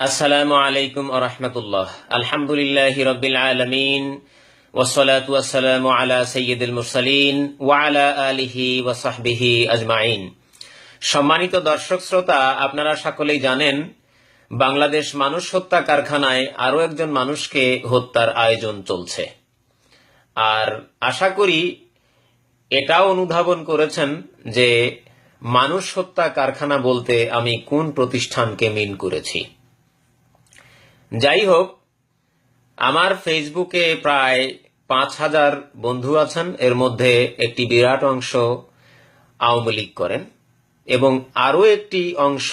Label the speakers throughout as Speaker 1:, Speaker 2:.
Speaker 1: আসসালামু আলাইকুম আরহামতুল্লাহ আলহামদুলিল্লাহ রবিল আলমিন ওসলাত ওয়াসালামু আলা সৈয়দুল মুরসালিন ওয়ালা আলিহি ওয়াসাহবিহি আজমাইন। সম্মানিত দর্শক শ্রোতা, আপনারা সকলেই জানেন, বাংলাদেশ মানুষ হত্যা কারখানায় আরও একজন মানুষকে হত্যার আয়োজন চলছে। আর আশা করি এটাও অনুধাবন করেছেন যে, মানুষ হত্যা কারখানা বলতে আমি কোন প্রতিষ্ঠানকে মিন করেছি। যাই হোক আমার ফেসবুকে প্রায় পাঁচ হাজার বন্ধু আছেন। এর মধ্যে একটি বিরাট অংশ আওয়ামী লীগ করেন এবং আরও একটি অংশ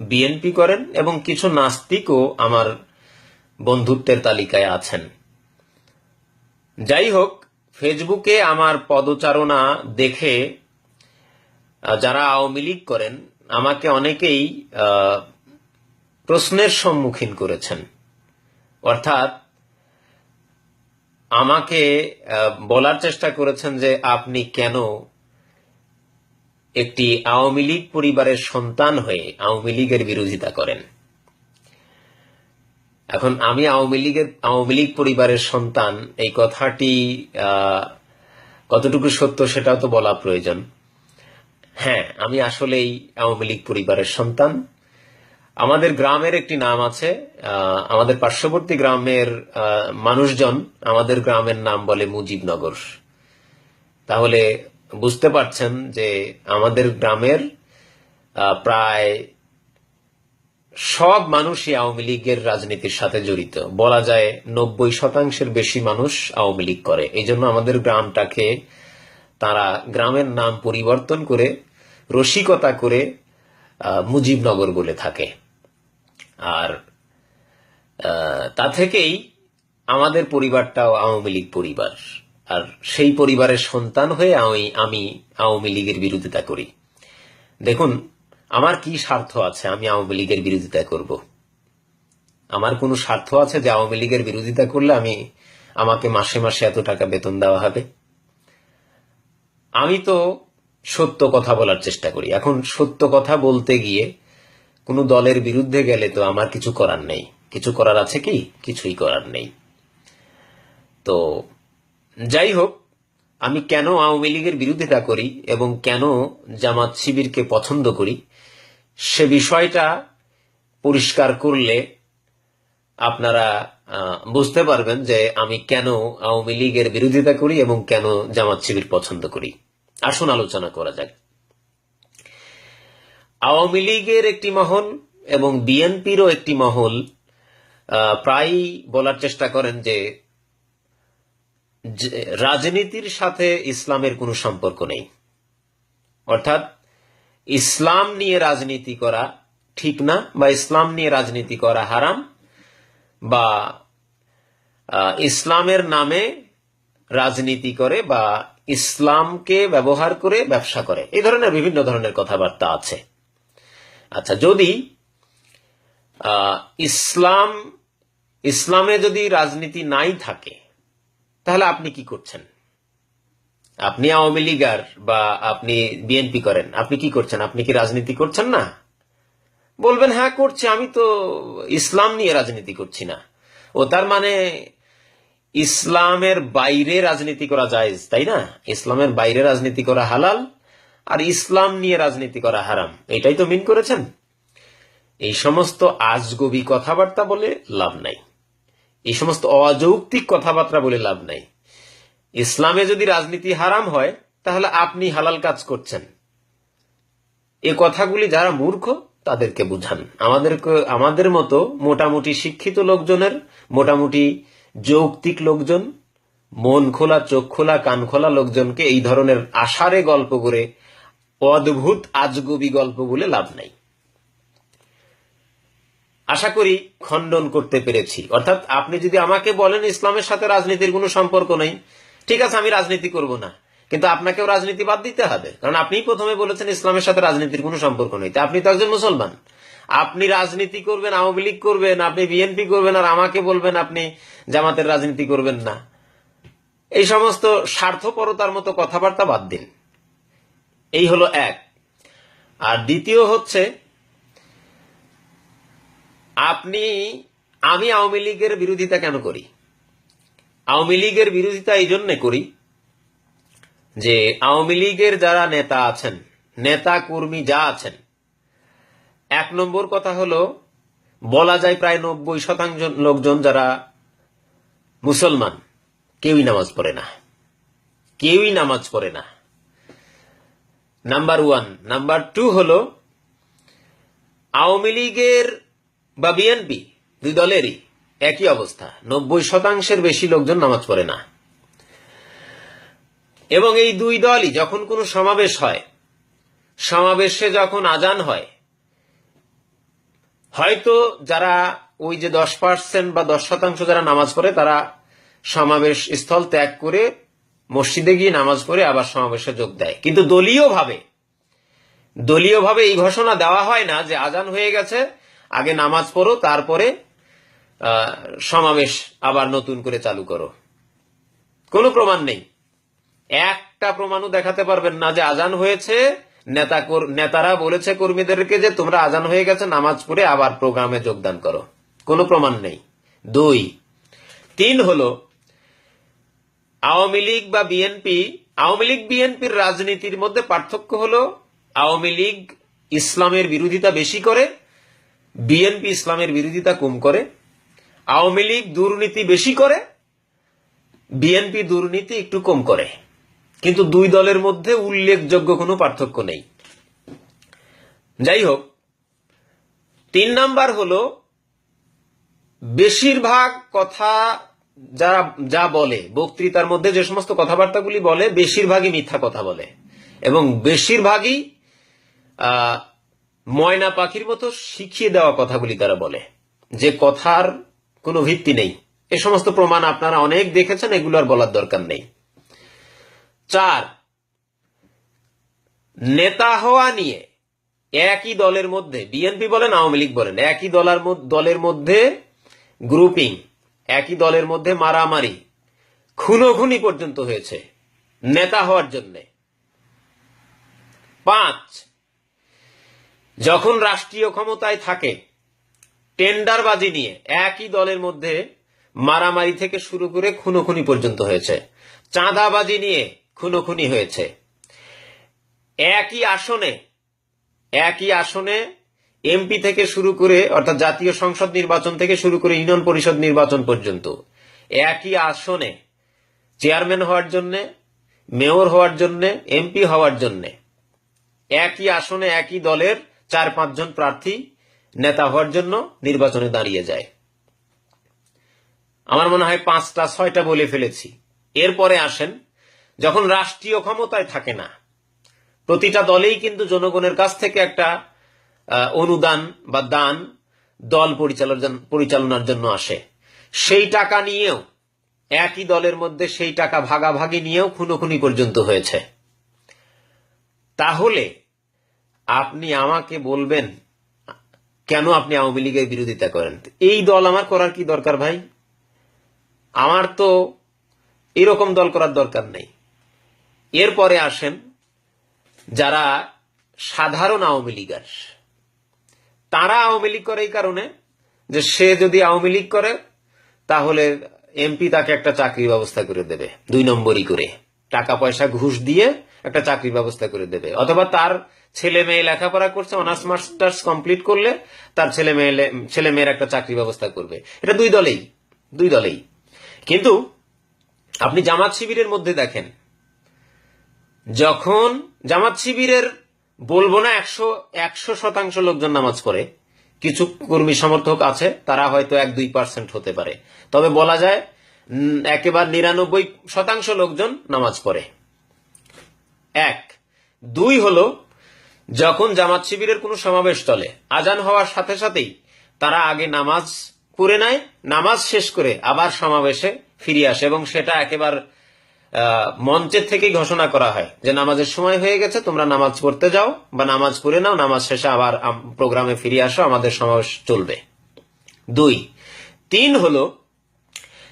Speaker 1: বিএনপি করেন এবং কিছু নাস্তিকও আমার বন্ধুত্বের তালিকায় আছেন। যাই হোক ফেসবুকে আমার পদচারণা দেখে যারা আওয়ামী লীগ করেন, আমাকে অনেকেই প্রশ্নের সম্মুখীন করেছেন। অর্থাৎ আমাকে বলার চেষ্টা করেছেন যে আপনি কেন একটি আওয়ামী লীগ পরিবারের সন্তান হয়ে আওয়ামী লীগের বিরোধিতা করেন। এখন আমি আওয়ামী লীগের, আওয়ামী লীগ পরিবারের সন্তান, এই কথাটি কতটুকু সত্য সেটাও তো বলা প্রয়োজন। হ্যাঁ আমি আসলেই আওয়ামী লীগ পরিবারের সন্তান। আমাদের গ্রামের একটি নাম আছে আমাদের পার্শ্ববর্তী গ্রামের মানুষজন আমাদের গ্রামের নাম বলে মুজিবনগর। তাহলে বুঝতে পারছেন যে আমাদের গ্রামের প্রায় সব মানুষই আওয়ামী লীগের রাজনীতির সাথে জড়িত। বলা যায় নব্বই শতাংশের বেশি মানুষ আওয়ামী লীগ করে। এই জন্য আমাদের গ্রামটাকে তারা গ্রামের নাম পরিবর্তন করে, রসিকতা করে মুজিবনগর বলে থাকে। আর তা থেকেই আমাদের পরিবারটাও আওয়ামী লীগ পরিবার। আর সেই পরিবারের সন্তান হয়ে আমি আমি আওয়ামী লীগের বিরোধিতা করি। দেখুন, আমার কি স্বার্থ আছে আমি আওয়ামী লীগের বিরোধিতা করব? আমার কোনো স্বার্থ আছে যে আওয়ামী লীগের বিরোধিতা করলে আমি, আমাকে মাসে মাসে এত টাকা বেতন দেওয়া হবে? আমি তো সত্য কথা বলার চেষ্টা করি। এখন সত্য কথা বলতে গিয়ে কোনো দলের বিরুদ্ধে গেলে তো আমার কিছু করার নেই। কিছু করার আছে কি? কিছুই করার নেই। তো যাই হোক, আমি কেন আওয়ামী লীগের বিরোধিতা করি এবং কেন জামাত শিবিরকে পছন্দ করি, সে বিষয়টা পরিষ্কার করলে আপনারা বুঝতে পারবেন যে আমি কেন আওয়ামী লীগের বিরোধিতা করি এবং কেন জামাত শিবির পছন্দ করি। আসুন আলোচনা করা যাক। আওয়ামী লীগের একটি মহল এবং বিএনপিরও একটি মহল প্রায়ই বলার চেষ্টা করেন যে রাজনীতির সাথে ইসলামের কোনো সম্পর্ক নেই। অর্থাৎ ইসলাম নিয়ে রাজনীতি করা ঠিক না বা ইসলাম নিয়ে রাজনীতি করা হারাম বা ইসলামের নামে রাজনীতি করে বা ইসলামকে ব্যবহার করে ব্যবসা করে। এই ধরনের বিভিন্ন ধরনের কথাবার্তা আছে। আচ্ছা যদি ইসলাম, ইসলামে যদি রাজনীতি নাই থাকে, তাহলে আপনি কি করছেন? আপনি আওয়ামী লীগার বা আপনি বিএনপি করেন, আপনি কি করছেন? আপনি কি রাজনীতি করছেন না? বলবেন হ্যাঁ করছি, আমি তো ইসলাম নিয়ে রাজনীতি করছি না। ও, তার মানে ইসলামের বাইরে রাজনীতি করা যায় তাই না? ইসলামের বাইরে রাজনীতি করা হালাল আর ইসলাম নিয়ে রাজনীতি করা হারাম। এটাই তো মিন করেছেন। এই সমস্ত আজগবি কথাবার্তা বলে লাভ নাই। এই সমস্ত অযৌক্তিক কথাবার্তা বলে লাভ নাই। ইসলামে যদি রাজনীতি হারাম হয়, তাহলে আপনি হালাল কাজ করছেন। এ কথাগুলি যারা মূর্খ, তাদেরকে বুঝান। আমাদেরকে, আমাদের মতো মোটামুটি শিক্ষিত লোকজনের, মোটামুটি যৌক্তিক লোকজন, মন খোলা, চোখ খোলা, কান খোলা লোকজনকে এই ধরনের আষাঢ়ে গল্প করে অদ্ভুত আজগুবি গল্প বলে লাভ নাই। আশা করি খণ্ডন করতে পেরেছি। অর্থাৎ আপনি যদি আমাকে বলেন ইসলামের সাথে রাজনীতির কোনো সম্পর্ক নেই, ঠিক আছে, আমি রাজনীতি করব না। কিন্তু আপনাকেও রাজনীতি বাদ দিতে হবে। কারণ আপনি প্রথমে বলেছেন ইসলামের সাথে রাজনীতির কোনো সম্পর্ক নেই। আপনি তো একজন মুসলমান। আপনি রাজনীতি করবেন, আওয়ামী লীগ করবেন, আপনি বিএনপি করবেন, আর আমাকে বলবেন আপনি জামাতের রাজনীতি করবেন না। এই সমস্ত স্বার্থপরতার মতো কথাবার্তা বাদ দিন। এই হলো এক। আর দ্বিতীয় হচ্ছে, আপনি, আমি আওয়ামী লীগের বিরোধিতা কেন করি? আওয়ামী লীগের বিরোধিতা এই জন্য করি যে, আওয়ামী লীগের যারা নেতা আছেন, নেতা কর্মী যা আছেন, এক নম্বর কথা হলো, বলা যায় প্রায় নব্বই শতাংশ লোকজন যারা মুসলমান, কেউই নামাজ পড়ে না। কেউই নামাজ পড়ে না। নাম্বার ওয়ান নাম্বার টু হল আওয়ামী লীগের বা বিএনপি দুই দলেরই একই অবস্থা। নব্বই শতাংশের বেশি লোকজন নামাজ পড়ে না। এবং এই দুই দলই যখন কোনো সমাবেশ হয়, সমাবেশে যখন আজান হয়, হয়তো যারা ওই যে দশ পার্সেন্ট বা দশ শতাংশ যারা নামাজ পড়ে, তারা সমাবেশ স্থল ত্যাগ করে মসজিদে গিয়ে নামাজ পড়ে আবার সমাবেশে যোগ দেয়। কিন্তু দলীয়ভাবে দলীয়ভাবে এই ঘোষণা দেওয়া হয় না যে আজান হয়ে গেছে, আগে নামাজ পড়ো, তারপরে সমাবেশ আবার নতুন করে চালু করো। কোনো প্রমাণ নেই। একটা প্রমাণও দেখাতে পারবেন না যে আজান হয়েছে। নেতা নেতারা বলেছে কর্মীদেরকে যে তোমরা আজান হয়ে গেছে, নামাজ পড়ে আবার প্রোগ্রামে যোগদান করো। কোনো প্রমাণ নেই। দুই, তিন হলো আওয়ামী লীগ বা বিএনপি, আওয়ামী লীগ, বিএনপির রাজনীতির মধ্যে পার্থক্য হলো আওয়ামী লীগ ইসলামের বিরোধিতা বেশি করে, বিএনপি ইসলামের বিরোধিতা কম করে, আওয়ামী লীগ দুর্নীতি বেশি করে, বিএনপি দুর্নীতি একটু কম করে। কিন্তু দুই দলের মধ্যে উল্লেখযোগ্য কোনো পার্থক্য নেই। যাই হোক তিন নাম্বার হলো, বেশিরভাগ কথা যারা যা বলে, বক্তৃতার মধ্যে যে সমস্ত কথাবার্তাগুলি বলে, বেশিরভাগই মিথ্যা কথা বলে। এবং বেশিরভাগই ময়না পাখির মতো শিখিয়ে দেওয়া কথাগুলি তারা বলে। যে কথার কোনো ভিত্তি নেই। এ সমস্ত প্রমাণ আপনারা অনেক দেখেছেন, এগুলো আর বলার দরকার নেই। চার, নেতা হওয়া নিয়ে একই দলের মধ্যে, বিএনপি বলেন, আওয়ামী লীগ বলেন, একই দলের মধ্যে গ্রুপিং একই দলের মধ্যে মারামারি খুনোখুনি পর্যন্ত হয়েছে, নেতা হওয়ার জন্যে। পাঁচ, যখন রাষ্ট্রীয় ক্ষমতায় থাকে, টেন্ডারবাজি নিয়ে একই দলের মধ্যে মারামারি থেকে শুরু করে খুনোখুনি পর্যন্ত হয়েছে, চাঁদাবাজি নিয়ে খুনোখুনি হয়েছে। একই আসনে একই আসনে এমপি থেকে শুরু করে, অর্থাৎ জাতীয় সংসদ নির্বাচন থেকে শুরু করে ইউনিয়ন পরিষদ নির্বাচন পর্যন্ত। একই আসনে চেয়ারম্যান হওয়ার জন্য, মেয়র হওয়ার জন্য এমপি হওয়ার জন্য। একই আসনে একই দলের চার পাঁচজন প্রার্থী, নেতা হওয়ার জন্য নির্বাচনে দাঁড়িয়ে যায়। আমার মনে হয় পাঁচটা, ছয়টা বলে ফেলেছি। এরপরে আসেন, যখন রাষ্ট্রীয় ক্ষমতায় থাকে না, প্রতিটা দলেই কিন্তু জনগণের কাছ থেকে একটা অনুদান বা দান দল পরিচালনার জন্য আসে। সেই টাকা নিয়েও, একই দলের মধ্যে সেই টাকা ভাগাভাগি নিয়েও খুনোখুনি পর্যন্ত হয়েছে। তাহলে আপনি আমাকে বলবেন, কেন আপনি আওয়ামী লীগের বিরোধিতা করেন? এই দল আমার করার কি দরকার ভাই? আমার তো এরকম দল করার দরকার নেই। এরপরে আসেন যারা সাধারণ আওয়ামী লীগার। তারা আওয়ামী লীগ করে এই কারণে যে সে যদি আওয়ামী লীগ করে, তাহলে এমপি তাকে একটা চাকরির ব্যবস্থা করে দেবে, দুই নম্বরই করে। টাকা পয়সা ঘুষ দিয়ে একটা চাকরি ব্যবস্থা করে দেবে। অথবা তার ছেলে মেয়ে লেখাপড়া করছে, অনার্স, মাস্টার্স কমপ্লিট করলে তার ছেলে মেয়ে ছেলে মেয়ের একটা চাকরি ব্যবস্থা করবে। এটা দুই দলেই দুই দলেই। কিন্তু আপনি জামাত শিবিরের মধ্যে দেখেন, যখন জামাত শিবিরের বলব না একশো একশো শতাংশ লোকজন নামাজ পড়ে। কিছু কর্মী সমর্থক আছে, তারা হয়তো এক, দুই পার্সেন্ট হতে পারে। তবে বলা যায় একেবারে নিরানব্বই শতাংশ লোকজন নামাজ পড়ে। এক। দুই হলো, যখন জামাত শিবিরের কোনো সমাবেশ চলে, আজান হওয়ার সাথে সাথেই তারা আগে নামাজ পড়ে নেয়, নামাজ শেষ করে আবার সমাবেশে ফিরে আসে এবং সেটা একেবারে মঞ্চের থেকেই ঘোষণা করা হয় যে নামাজের সময় হয়ে গেছে, তোমরা নামাজ পড়তে যাও বা নামাজ পড়ে নাও, নামাজ শেষে আবার প্রোগ্রামে ফিরে আসো, আমাদের সমাবেশ চলবে। দুই, তিন হলো,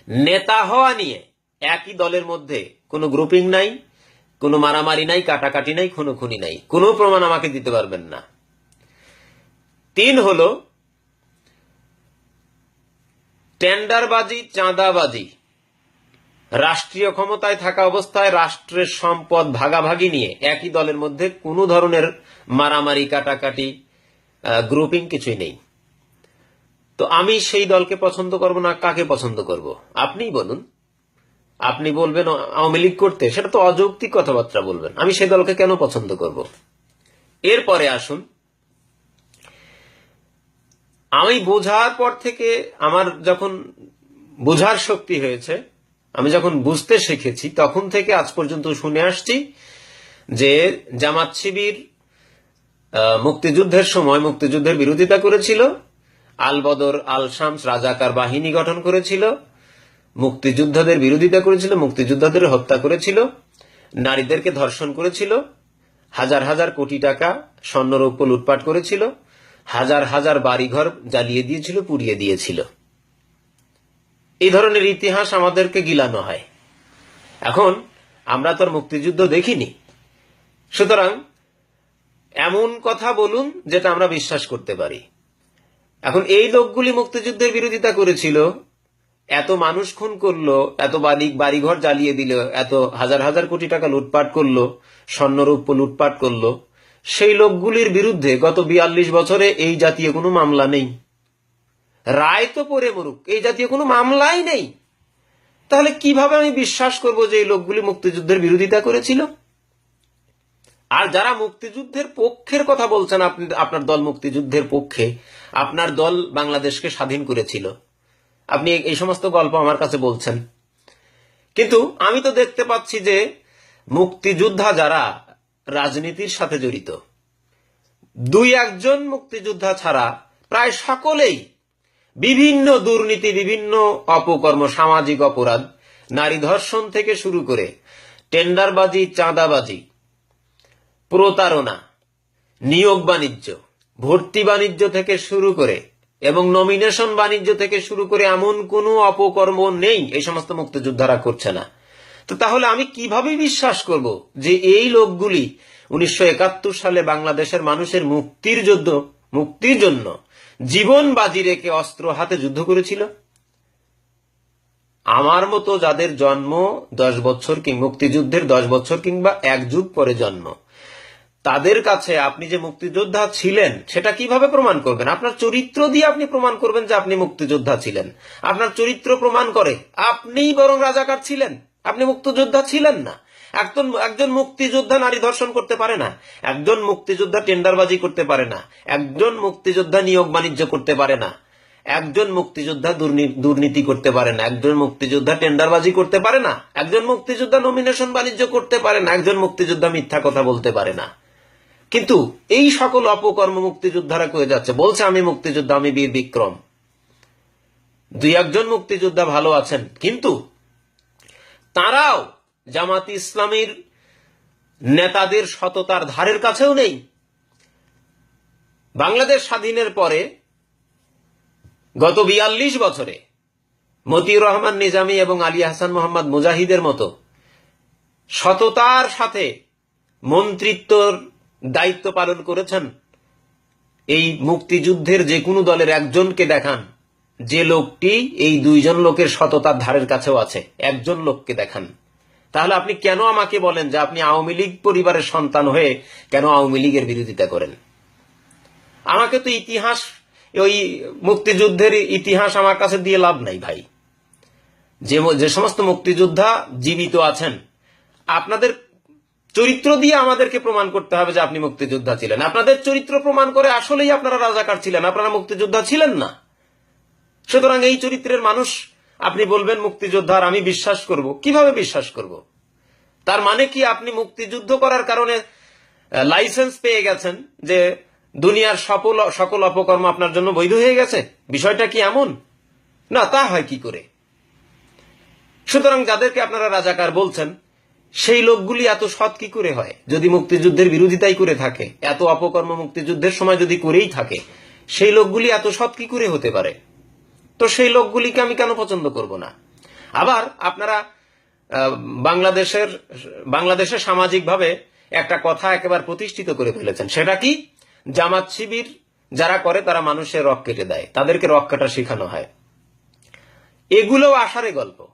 Speaker 1: নেতা হওয়া নিয়ে একই দলের মধ্যে কোনো গ্রুপিং নাই, কোনো মারামারি নাই, কাটাকাটি নাই খুনোখুনি নাই, কোনো প্রমাণ আমাকে দিতে পারবেন না। তিন হলো, টেন্ডারবাজি, চাঁদাবাজি রাষ্ট্রীয় ক্ষমতায় থাকা অবস্থায় রাষ্ট্রের সম্পদ ভাগাভাগি নিয়ে একই দলের মধ্যে কোনো ধরনের মারামারি, কাটাকাটি গ্রুপিং কিছুই নেই। তো আমি সেই দলকে পছন্দ করব না, কাকে পছন্দ করব? আপনিই বলুন। আপনি বলবেন, আওয়ামী লীগ করতে। সেটা তো অযৌক্তিক কথাবার্তা বলবেন। আমি সেই দলকে কেন পছন্দ করব? এরপরে আসুন। আমি বোঝার পর থেকে আমার যখন বোঝার শক্তি হয়েছে আমি যখন বুঝতে শিখেছি, তখন থেকে আজ পর্যন্ত শুনে আসছি যে জামাত শিবির মুক্তিযুদ্ধের সময় মুক্তিযুদ্ধের বিরোধিতা করেছিল আল বদর আল শামস রাজাকার বাহিনী গঠন করেছিল, মুক্তিযোদ্ধাদের বিরোধিতা করেছিল, মুক্তিযোদ্ধাদের হত্যা করেছিল, নারীদেরকে ধর্ষণ করেছিল, হাজার হাজার কোটি টাকা স্বর্ণরৌপ্য লুটপাট করেছিল, হাজার হাজার বাড়িঘর জ্বালিয়ে দিয়েছিল, পুড়িয়ে দিয়েছিল। এই ধরনের ইতিহাস আমাদেরকে গিলানো হয়। এখন আমরা তো মুক্তিযুদ্ধ দেখিনি। সুতরাং এমন কথা বলুন যেটা আমরা বিশ্বাস করতে পারি। এখন এই লোকগুলি মুক্তিযুদ্ধের বিরোধিতা করেছিল। এত মানুষ খুন করল, এত বাড়ি বাড়িঘর জ্বালিয়ে দিল, এত হাজার হাজার কোটি টাকা লুটপাট করল স্বর্ণরূপ লুটপাট করল। সেই লোকগুলির বিরুদ্ধে গত বিয়াল্লিশ বছরে এই জাতীয় কোনো মামলা নেই। রায় তো পরে মরুক। এই জাতীয় কোনো মামলাই নেই। তাহলে কীভাবে আমি বিশ্বাস করব যে এই লোকগুলি মুক্তিযুদ্ধের বিরোধিতা করেছিল? আর যারা মুক্তিযুদ্ধের পক্ষের কথা বলছেন, আপনি, আপনার দল মুক্তিযুদ্ধের পক্ষে, আপনার দল বাংলাদেশকে স্বাধীন করেছিল। আপনি এই সমস্ত গল্প আমার কাছে বলছেন। কিন্তু আমি তো দেখতে পাচ্ছি যে মুক্তিযোদ্ধা যারা রাজনীতির সাথে জড়িত, দুই একজন মুক্তিযোদ্ধা ছাড়া প্রায় সকলেই বিভিন্ন দুর্নীতি, বিভিন্ন অপকর্ম, সামাজিক অপরাধ, নারী ধর্ষণ থেকে শুরু করে টেন্ডারবাজি, চাঁদাবাজি, প্রতারণা, নিয়োগ বাণিজ্য, ভর্তি বাণিজ্য থেকে শুরু করে এবং নমিনেশন বাণিজ্য থেকে শুরু করে এমন কোনো অপকর্ম নেই, এই সমস্ত মুক্তিযোদ্ধারা করছে না। তো তাহলে আমি কীভাবে বিশ্বাস করব যে এই লোকগুলি উনিশশো একাত্তর সালে বাংলাদেশের মানুষের মুক্তির যুদ্ধ, মুক্তির জন্য জীবন বাজি রেখে অস্ত্র হাতে যুদ্ধ করেছিল। আমার মতো যাদের জন্ম দশ বছর কিংবা মুক্তিযুদ্ধের দশ বছর কিংবা এক যুগ পরে জন্ম, তাদের কাছে আপনি যে মুক্তিযোদ্ধা ছিলেন, সেটা কীভাবে প্রমাণ করবেন? আপনার চরিত্র দিয়ে আপনি প্রমাণ করবেন যে আপনি মুক্তিযোদ্ধা ছিলেন। আপনার চরিত্র প্রমাণ করে আপনিই বরং রাজাকার ছিলেন। আপনি মুক্তিযোদ্ধা ছিলেন না। একজন একজন মুক্তিযোদ্ধা নারী ধর্ষণ করতে পারে না। একজন মুক্তিযোদ্ধা টেন্ডারবাজি করতে পারে না। একজন মুক্তিযোদ্ধা নিয়োগ বাণিজ্য করতে পারে না। একজন মুক্তিযোদ্ধা দুর্নীতি করতে পারে না। একজন মুক্তিযোদ্ধা টেন্ডারবাজি করতে পারে না। একজন মুক্তিযোদ্ধা নমিনেশন বাণিজ্য করতে পারে না। একজন মুক্তিযোদ্ধা মিথ্যা কথা বলতে পারে না। কিন্তু এই সকল অপকর্ম মুক্তিযোদ্ধারা করে যাচ্ছে। বলছে, আমি মুক্তিযোদ্ধা, আমি বীর বিক্রম। দুই একজন মুক্তিযোদ্ধা ভালো আছেন, কিন্তু তারাও জামাত ইসলামীর নেতাদের সততার ধারের কাছেও নেই। বাংলাদেশ স্বাধীনের পরে গত বিয়াল্লিশ বছরে মতিউর রহমান নিজামী এবং আলী হাসান মোহাম্মদ মুজাহিদের মতো সততার সাথে মন্ত্রিত্বর দায়িত্ব পালন করেছেন এই মুক্তিযুদ্ধের যে কোনো দলের একজনকে দেখান। যে লোকটি এই দুইজন লোকের সততার ধারের কাছেও আছে, একজন লোককে দেখান। তাহলে আপনি কেন আমাকে বলেন যে আপনি আওয়ামী লীগ পরিবারের সন্তান হয়ে কেন আওয়ামী লীগের বিরোধিতা করেন? আমাকে তো ইতিহাস, ওই মুক্তিযুদ্ধের ইতিহাস আমার কাছে দিয়ে লাভ নাই ভাই। যে যে সমস্ত মুক্তিযোদ্ধা জীবিত আছেন, আপনাদের চরিত্র দিয়ে আমাদেরকে প্রমাণ করতে হবে যে আপনি মুক্তিযোদ্ধা ছিলেন। আপনাদের চরিত্র প্রমাণ করে আসলেই আপনারা রাজাকার ছিলেন, আপনারা মুক্তিযোদ্ধা ছিলেন না। সুতরাং এই চরিত্রের মানুষ আপনি বলবেন মুক্তিযোদ্ধার, আমি বিশ্বাস করব। কীভাবে বিশ্বাস করব? তার মানে কি আপনি মুক্তিযুদ্ধ করার কারণে লাইসেন্স পেয়ে গেছেন যে দুনিয়ার সকল সকল অপকর্ম আপনার জন্য বৈধ হয়ে গেছে? বিষয়টা কি এমন? না, তা হয় কি করে? সুতরাং যাদেরকে আপনারা রাজাকার বলছেন, সেই লোকগুলি এত সৎ কি করে হয়? যদি মুক্তিযুদ্ধের বিরোধিতাই করে থাকে, এত অপকর্ম মুক্তিযুদ্ধের সময় যদি করেই থাকে, সেই লোকগুলি এত সৎ কি করে হতে পারে? তো সেই লোকগুলিকে আমি কেন পছন্দ করব না? আবার আপনারা বাংলাদেশের বাংলাদেশের সামাজিকভাবে একটা কথা একেবারে প্রতিষ্ঠিত করে ফেলেছেন। সেটা কি? জামাত শিবির যারা করে, তারা মানুষের রক কেটে দেয়। তাদেরকে রক কাটা শেখানো হয়। এগুলো আসারে গল্প।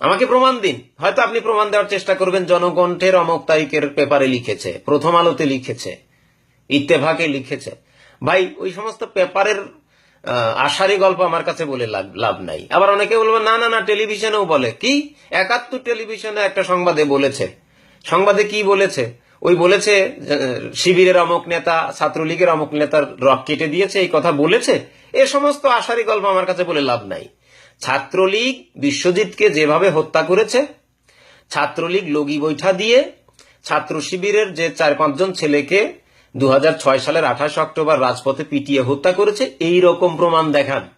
Speaker 1: আমাকে প্রমাণ দিন। হয়তো আপনি প্রমাণ দেওয়ার চেষ্টা করবেন, জনকণ্ঠের অমক তারিখের পেপারে লিখেছে, প্রথম আলোতে লিখেছে, ইত্তেফাকে লিখেছে। ভাই, ওই সমস্ত পেপারের আষাঢ়ি গল্প আমার কাছে বলে লাভ নাই। আবার অনেকে বলবে, না না না, টেলিভিশনেও বলে। কি? একাত্তর টেলিভিশনে একটা সংবাদে বলেছে। সংবাদে কি বলেছে? ওই বলেছে শিবিরের অমক নেতা, ছাত্রলীগের অমক নেতার রক কেটে দিয়েছে, এই কথা বলেছে। এ সমস্ত আষাঢ়ি গল্প আমার কাছে বলে লাভ নাই। ছাত্রলীগ বিশ্বজিৎকে যেভাবে হত্যা করেছে, ছাত্রলীগ লগি বৈঠা দিয়ে ছাত্র শিবিরের যে চার পাঁচজন ছেলেকে দু হাজার ছয় সালের আঠাশ অক্টোবর রাজপথে পিটিয়ে হত্যা করেছে এই রকম প্রমাণ দেখান।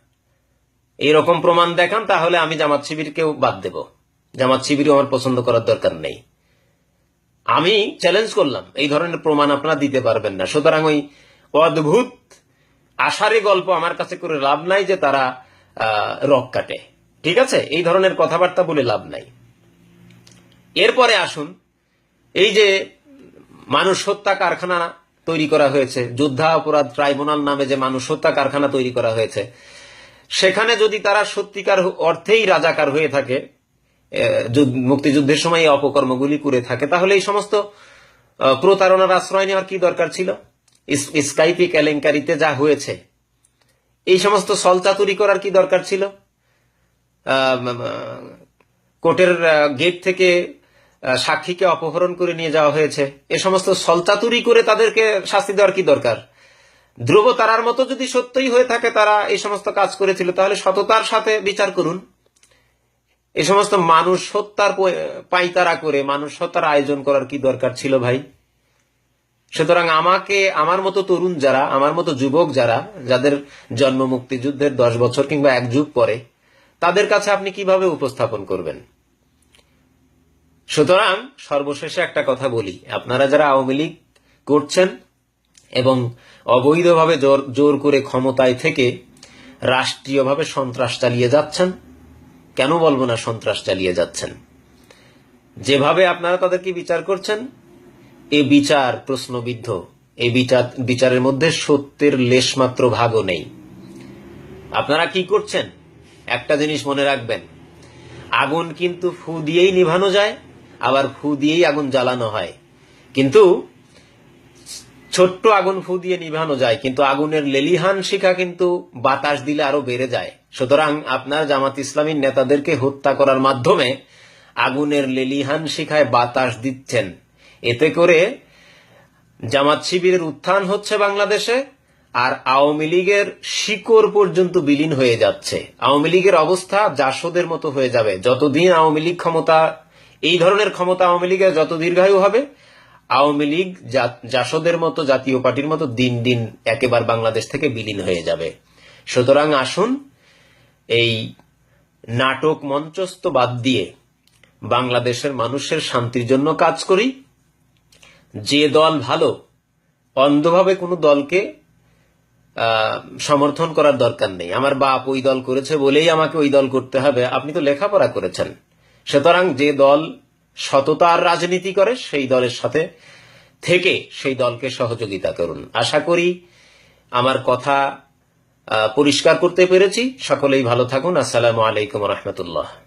Speaker 1: এই রকম প্রমাণ দেখান, তাহলে আমি জামাত শিবিরকেও বাদ দেব। জামাত শিবিরও আমার পছন্দ করার দরকার নেই। আমি চ্যালেঞ্জ করলাম, এই ধরনের প্রমাণ আপনারা দিতে পারবেন না। সুতরাং ওই অদ্ভুত, আশারে গল্প আমার কাছে করে লাভ নাই যে তারা রক কাটে। ঠিক আছে? এই ধরনের কথাবার্তা বলে লাভ নাই। এরপরে আসুন, এই যে মানুষ হত্যা কারখানা তৈরি করা হয়েছে। যোদ্ধা অপরাধ ট্রাইব্যুনাল নামে যে মানুষ হত্যা কারখানা তৈরি করা হয়েছে। সেখানে যদি তারা সত্যিকার অর্থেই রাজাকার হয়ে থাকে মুক্তিযুদ্ধের সময় এই অপকর্মগুলি করে থাকে, তাহলে এই সমস্ত প্রতারণার আশ্রয় নেওয়ার কি দরকার ছিল? স্কাইপি কেলেঙ্কারিতে যা হয়েছে, এই সমস্ত সলচাতুরি করার কি দরকার ছিল? কোর্টের গেট থেকে সাক্ষীকে অপহরণ করে নিয়ে যাওয়া হয়েছে। এ সমস্ত সলচাতুরি করে তাদেরকে শাস্তি দেওয়ার কি দরকার? ধ্রুব তারার মতো যদি সত্যই হয়ে থাকে তারা এই সমস্ত কাজ করেছিল, তাহলে সততার সাথে বিচার করুন। এ সমস্ত মানুষ হত্যার পাইতারা করে মানুষ হত্যার আয়োজন করার কি দরকার ছিল ভাই? সুতরাং আমাকে, আমার মতো তরুণ যারা, আমার মতো যুবক যারা, যাদের জন্ম মুক্তিযুদ্ধের দশ বছর কিংবা এক যুগ পরে, তাদের কাছে আপনি কীভাবে উপস্থাপন করবেন? সুতরাং সর্বশেষে একটা কথা বলি। আপনারা যারা আওয়ামী লীগ করছেন এবং অবৈধভাবে জোর জোর করে ক্ষমতায় থেকে রাষ্ট্রীয়ভাবে সন্ত্রাস চালিয়ে যাচ্ছেন, কেন বলব না সন্ত্রাস চালিয়ে যাচ্ছেন? যেভাবে আপনারা তাদেরকে বিচার করছেন, এ বিচার প্রশ্নবিদ্ধ। এই বিচার, বিচারের মধ্যে সত্যের লেশমাত্র ভাগও নেই। আপনারা কি করছেন? একটা জিনিস মনে রাখবেন। আগুন কিন্তু ফু দিয়েই নিভানো যায় আবার ফু দিয়েই আগুন জ্বালানো হয়। কিন্তু ছোট্ট আগুন ফু দিয়ে নিভানো যায়, কিন্তু আগুনের লেলিহান শিখা কিন্তু বাতাস দিলে আরও বেড়ে যায়। সুতরাং আপনার জামাত ইসলামীর নেতাদেরকে হত্যা করার মাধ্যমে আগুনের লেলিহান শিখায় বাতাস দিচ্ছেন। এতে করে জামাত শিবিরের উত্থান হচ্ছে বাংলাদেশে আর আওয়ামী লীগের শিকড় পর্যন্ত বিলীন হয়ে যাচ্ছে। আওয়ামী লীগের অবস্থা জাসদের মতো হয়ে যাবে। যতদিন আওয়ামী লীগ ক্ষমতা এই ধরনের ক্ষমতা আওয়ামী লীগের যত দীর্ঘায়ু হবে, আওয়ামী লীগ জাসদের মতো, জাতীয় পার্টির মতো দিন দিন একেবার বাংলাদেশ থেকে বিলীন হয়ে যাবে। সুতরাং আসুন, এই নাটক মঞ্চস্থ বাদ দিয়ে বাংলাদেশের মানুষের শান্তির জন্য কাজ করি। যে দল ভালো, অন্ধভাবে কোনো দলকে সমর্থন করার দরকার নেই। আমার বাপ ওই দল করেছে বলেই আমাকে ওই দল করতে হবে। আপনি তো লেখাপড়া করেছেন। সুতরাং যে দল সততার রাজনীতি করে, সেই দলের সাথে থেকে সেই দলকে সহযোগিতা করুন। আশা করি আমার কথা পরিষ্কার করতে পেরেছি। সকলেই ভালো থাকুন। আসসালামু আলাইকুম রহমতুল্লাহ।